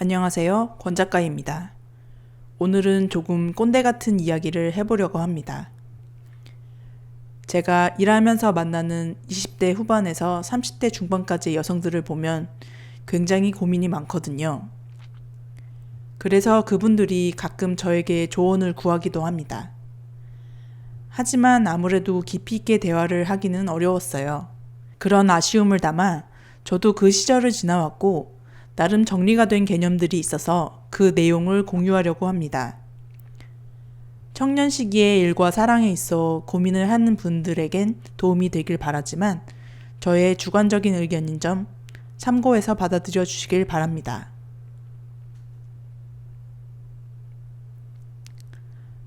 안녕하세요. 권 작가입니다. 오늘은 조금 꼰대 같은 이야기를 해보려고 합니다. 제가 일하면서 만나는 20대 후반에서 30대 중반까지의 여성들을 보면 굉장히 고민이 많거든요. 그래서 그분들이 가끔 저에게 조언을 구하기도 합니다. 하지만 아무래도 깊이 있게 대화를 하기는 어려웠어요. 그런 아쉬움을 담아 저도 그 시절을 지나왔고 나름 정리가 된 개념들이 있어서 그 내용을 공유하려고 합니다. 청년 시기의 일과 사랑에 있어 고민을 하는 분들에겐 도움이 되길 바라지만 저의 주관적인 의견인 점 참고해서 받아들여 주시길 바랍니다.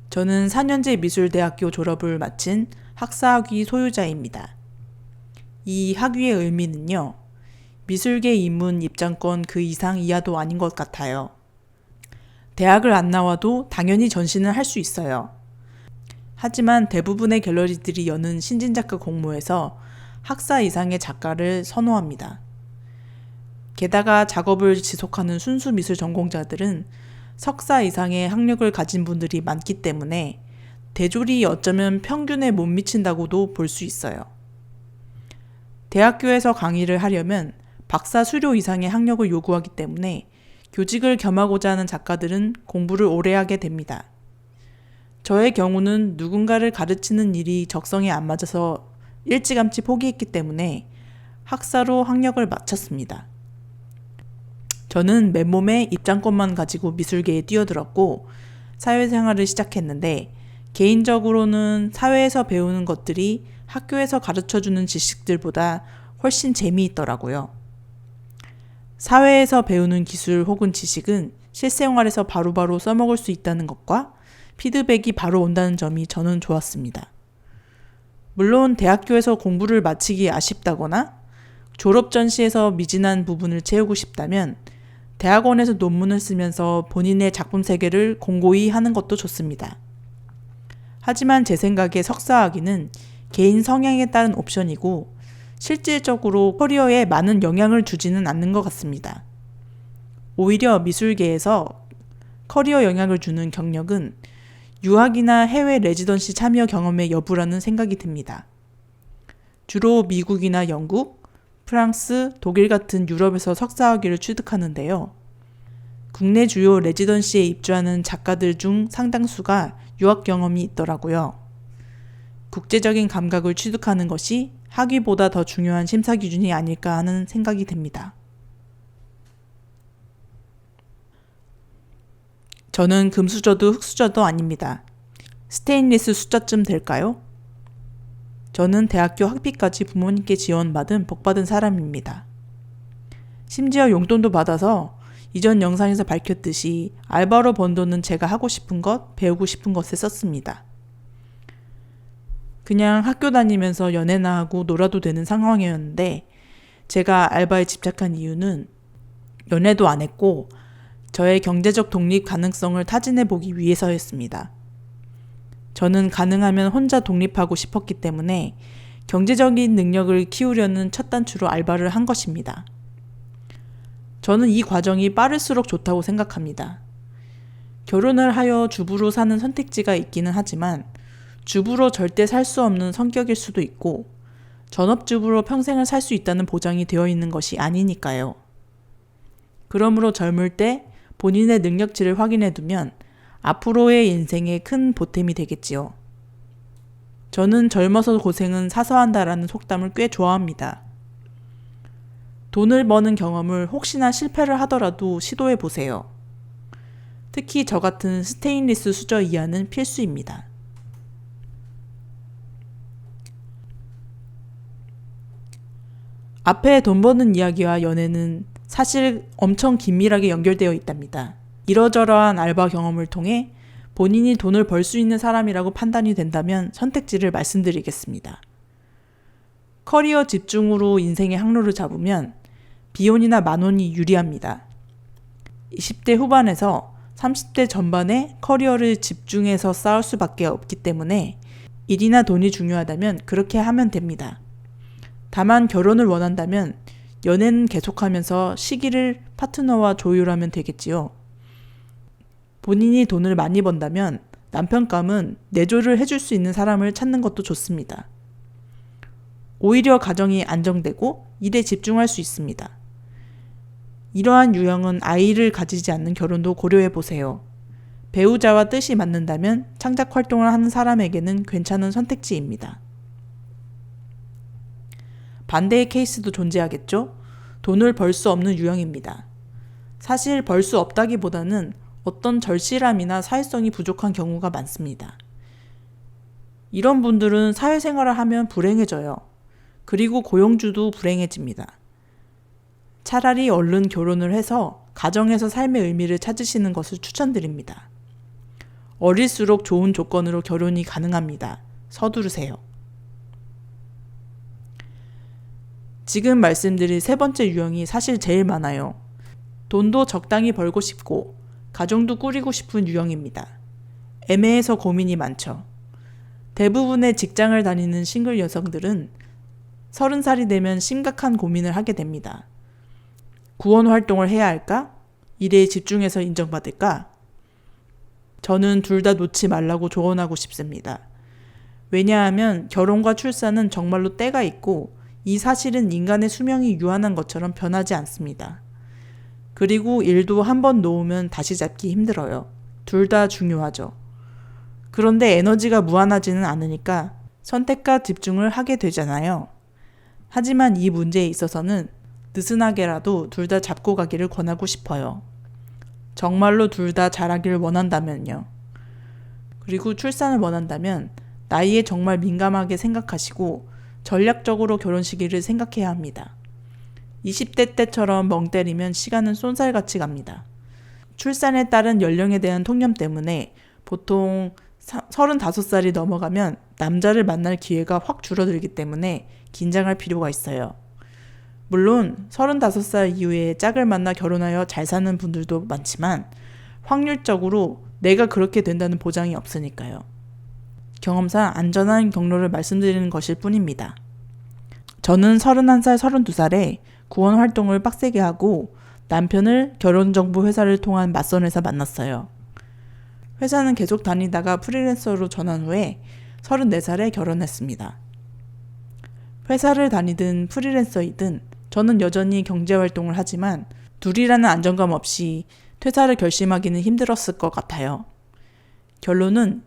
저는 4년제 미술대학교 졸업을 마친 학사학위 소유자입니다. 이 학위의 의미는요, 미술계 입문 입장권 그 이상 이하도 아닌 것 같아요. 대학을 안 나와도 당연히 전시는 할 수 있어요. 하지만 대부분의 갤러리들이 여는 신진작가 공모에서 학사 이상의 작가를 선호합니다. 게다가 작업을 지속하는 순수 미술 전공자들은 석사 이상의 학력을 가진 분들이 많기 때문에 대졸이 어쩌면 평균에 못 미친다고도 볼 수 있어요. 대학교에서 강의를 하려면 박사 수료 이상의 학력을 요구하기 때문에 교직을 겸하고자 하는 작가들은 공부를 오래 하게 됩니다. 저의 경우는 누군가를 가르치는 일이 적성에 안 맞아서 일찌감치 포기했기 때문에 학사로 학력을 마쳤습니다. 저는 맨몸에 입장권만 가지고 미술계에 뛰어들었고 사회생활을 시작했는데 개인적으로는 사회에서 배우는 것들이 학교에서 가르쳐주는 지식들보다 훨씬 재미있더라고요. 사회에서 배우는 기술 혹은 지식은 실생활에서 바로 바로 써먹을 수 있다는 것과 피드백이 바로 온다는 점이 저는 좋았습니다. 물론 대학교에서 공부를 마치기 아쉽다거나 졸업 전시에서 미진한 부분을 채우고 싶다면 대학원에서 논문을 쓰면서 본인의 작품 세계를 공고히 하는 것도 좋습니다. 하지만 제 생각에 석사학위는 개인 성향에 따른 옵션이고 실질적으로 커리어에 많은 영향을 주지는 않는 것 같습니다. 오히려 미술계에서 커리어 영향을 주는 경력은 유학이나 해외 레지던시 참여 경험의 여부라는 생각이 듭니다. 주로 미국이나 영국, 프랑스, 독일 같은 유럽에서 석사학위를 취득하는데요. 국내 주요 레지던시에 입주하는 작가들 중 상당수가 유학 경험이 있더라고요. 국제적인 감각을 취득하는 것이 학위보다 더 중요한 심사 기준이 아닐까 하는 생각이 듭니다. 저는 금수저도 흑수저도 아닙니다. 스테인리스 수저쯤 될까요? 저는 대학교 학비까지 부모님께 지원받은 복받은 사람입니다. 심지어 용돈도 받아서 이전 영상에서 밝혔듯이 알바로 번 돈은 제가 하고 싶은 것, 배우고 싶은 것에 썼습니다. 그냥 학교 다니면서 연애나 하고 놀아도 되는 상황이었는데 제가 알바에 집착한 이유는 연애도 안 했고 저의 경제적 독립 가능성을 타진해 보기 위해서였습니다. 저는 가능하면 혼자 독립하고 싶었기 때문에 경제적인 능력을 키우려는 첫 단추로 알바를 한 것입니다. 저는 이 과정이 빠를수록 좋다고 생각합니다. 결혼을 하여 주부로 사는 선택지가 있기는 하지만 주부로 절대 살 수 없는 성격일 수도 있고 전업주부로 평생을 살 수 있다는 보장이 되어 있는 것이 아니니까요. 그러므로 젊을 때 본인의 능력치를 확인해 두면 앞으로의 인생에 큰 보탬이 되겠지요. 저는 젊어서 고생은 사서 한다라는 속담을 꽤 좋아합니다. 돈을 버는 경험을 혹시나 실패를 하더라도 시도해 보세요. 특히 저 같은 스테인리스 수저 이하는 필수입니다. 앞에 돈 버는 이야기와 연애는 사실 엄청 긴밀하게 연결되어 있답니다. 이러저러한 알바 경험을 통해 본인이 돈을 벌 수 있는 사람이라고 판단이 된다면 선택지를 말씀드리겠습니다. 커리어 집중으로 인생의 항로를 잡으면 비혼이나 만혼이 유리합니다. 20대 후반에서 30대 전반에 커리어를 집중해서 쌓을 수밖에 없기 때문에 일이나 돈이 중요하다면 그렇게 하면 됩니다. 다만 결혼을 원한다면 연애는 계속하면서 시기를 파트너와 조율하면 되겠지요. 본인이 돈을 많이 번다면 남편감은 내조를 해줄 수 있는 사람을 찾는 것도 좋습니다. 오히려 가정이 안정되고 일에 집중할 수 있습니다. 이러한 유형은 아이를 가지지 않는 결혼도 고려해 보세요. 배우자와 뜻이 맞는다면 창작 활동을 하는 사람에게는 괜찮은 선택지입니다. 반대의 케이스도 존재하겠죠? 돈을 벌 수 없는 유형입니다. 사실 벌 수 없다기보다는 어떤 절실함이나 사회성이 부족한 경우가 많습니다. 이런 분들은 사회생활을 하면 불행해져요. 그리고 고용주도 불행해집니다. 차라리 얼른 결혼을 해서 가정에서 삶의 의미를 찾으시는 것을 추천드립니다. 어릴수록 좋은 조건으로 결혼이 가능합니다. 서두르세요. 지금 말씀드린 세 번째 유형이 사실 제일 많아요. 돈도 적당히 벌고 싶고, 가정도 꾸리고 싶은 유형입니다. 애매해서 고민이 많죠. 대부분의 직장을 다니는 싱글 여성들은 서른 살이 되면 심각한 고민을 하게 됩니다. 구원 활동을 해야 할까? 일에 집중해서 인정받을까? 저는 둘 다 놓지 말라고 조언하고 싶습니다. 왜냐하면 결혼과 출산은 정말로 때가 있고 이 사실은 인간의 수명이 유한한 것처럼 변하지 않습니다. 그리고 일도 한 번 놓으면 다시 잡기 힘들어요. 둘 다 중요하죠. 그런데 에너지가 무한하지는 않으니까 선택과 집중을 하게 되잖아요. 하지만 이 문제에 있어서는 느슨하게라도 둘 다 잡고 가기를 권하고 싶어요. 정말로 둘 다 잘하기를 원한다면요. 그리고 출산을 원한다면 나이에 정말 민감하게 생각하시고 전략적으로 결혼 시기를 생각해야 합니다. 20대 때처럼 멍 때리면 시간은 쏜살같이 갑니다. 출산에 따른 연령에 대한 통념 때문에 보통 35살이 넘어가면 남자를 만날 기회가 확 줄어들기 때문에 긴장할 필요가 있어요. 물론 35살 이후에 짝을 만나 결혼하여 잘 사는 분들도 많지만 확률적으로 내가 그렇게 된다는 보장이 없으니까요. 경험상 안전한 경로를 말씀드리는 것일 뿐입니다. 저는 31살, 32살에 구원 활동을 빡세게 하고 남편을 결혼정보 회사를 통한 맞선 회사 만났어요. 회사는 계속 다니다가 프리랜서로 전환 후에 34살에 결혼했습니다. 회사를 다니든 프리랜서이든 저는 여전히 경제 활동을 하지만 둘이라는 안정감 없이 퇴사를 결심하기는 힘들었을 것 같아요. 결론은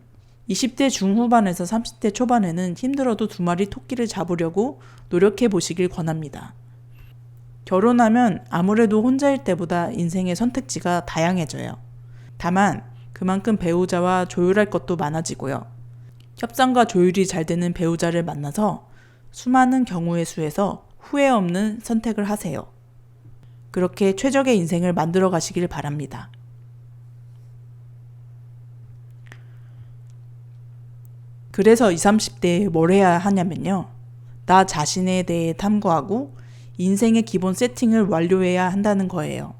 20대 중후반에서 30대 초반에는 힘들어도 두 마리 토끼를 잡으려고 노력해 보시길 권합니다. 결혼하면 아무래도 혼자일 때보다 인생의 선택지가 다양해져요. 다만 그만큼 배우자와 조율할 것도 많아지고요. 협상과 조율이 잘 되는 배우자를 만나서 수많은 경우의 수에서 후회 없는 선택을 하세요. 그렇게 최적의 인생을 만들어 가시길 바랍니다. 그래서 20, 30대에 뭘 해야 하냐면요. 나 자신에 대해 탐구하고 인생의 기본 세팅을 완료해야 한다는 거예요.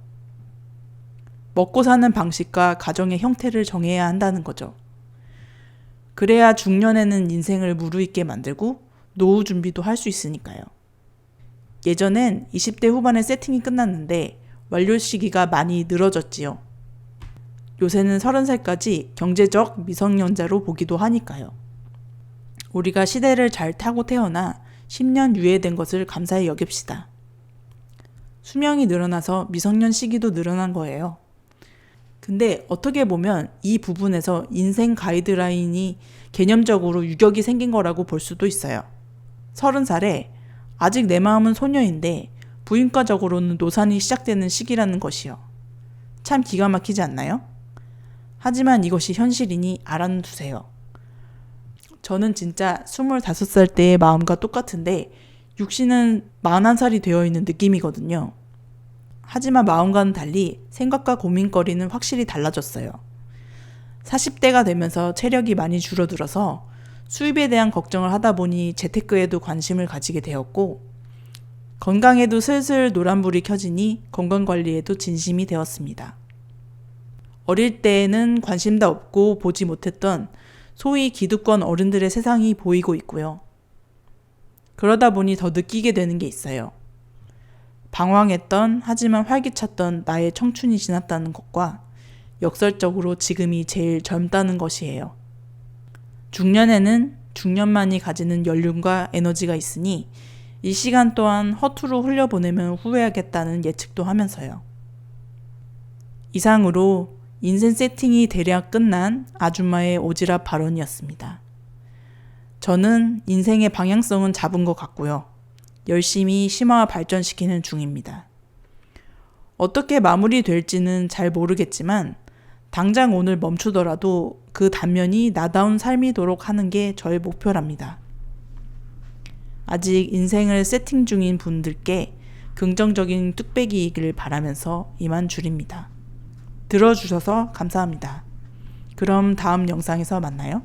먹고 사는 방식과 가정의 형태를 정해야 한다는 거죠. 그래야 중년에는 인생을 무르익게 만들고 노후 준비도 할 수 있으니까요. 예전엔 20대 후반에 세팅이 끝났는데 완료 시기가 많이 늘어졌지요. 요새는 30살까지 경제적 미성년자로 보기도 하니까요. 우리가 시대를 잘 타고 태어나 10년 유예된 것을 감사히 여깁시다. 수명이 늘어나서 미성년 시기도 늘어난 거예요. 근데 어떻게 보면 이 부분에서 인생 가이드라인이 개념적으로 유격이 생긴 거라고 볼 수도 있어요. 서른 살에 아직 내 마음은 소녀인데 부인과적으로는 노산이 시작되는 시기라는 것이요. 참 기가 막히지 않나요? 하지만 이것이 현실이니 알아두세요. 저는 진짜 25살 때의 마음과 똑같은데 육신은 41살이 되어 있는 느낌이거든요. 하지만 마음과는 달리 생각과 고민거리는 확실히 달라졌어요. 40대가 되면서 체력이 많이 줄어들어서 수입에 대한 걱정을 하다 보니 재테크에도 관심을 가지게 되었고, 건강에도 슬슬 노란불이 켜지니 건강관리에도 진심이 되었습니다. 어릴 때에는 관심도 없고 보지 못했던 소위 기득권 어른들의 세상이 보이고 있고요. 그러다 보니 더 느끼게 되는 게 있어요. 방황했던 하지만 활기찼던 나의 청춘이 지났다는 것과 역설적으로 지금이 제일 젊다는 것이에요. 중년에는 중년만이 가지는 연륜과 에너지가 있으니 이 시간 또한 허투루 흘려보내면 후회하겠다는 예측도 하면서요. 이상으로 인생 세팅이 대략 끝난 아줌마의 오지랖 발언이었습니다. 저는 인생의 방향성은 잡은 것 같고요. 열심히 심화 발전시키는 중입니다. 어떻게 마무리될지는 잘 모르겠지만 당장 오늘 멈추더라도 그 단면이 나다운 삶이도록 하는 게 저의 목표랍니다. 아직 인생을 세팅 중인 분들께 긍정적인 뚝배기이길 바라면서 이만 줄입니다. 들어주셔서 감사합니다. 그럼 다음 영상에서 만나요.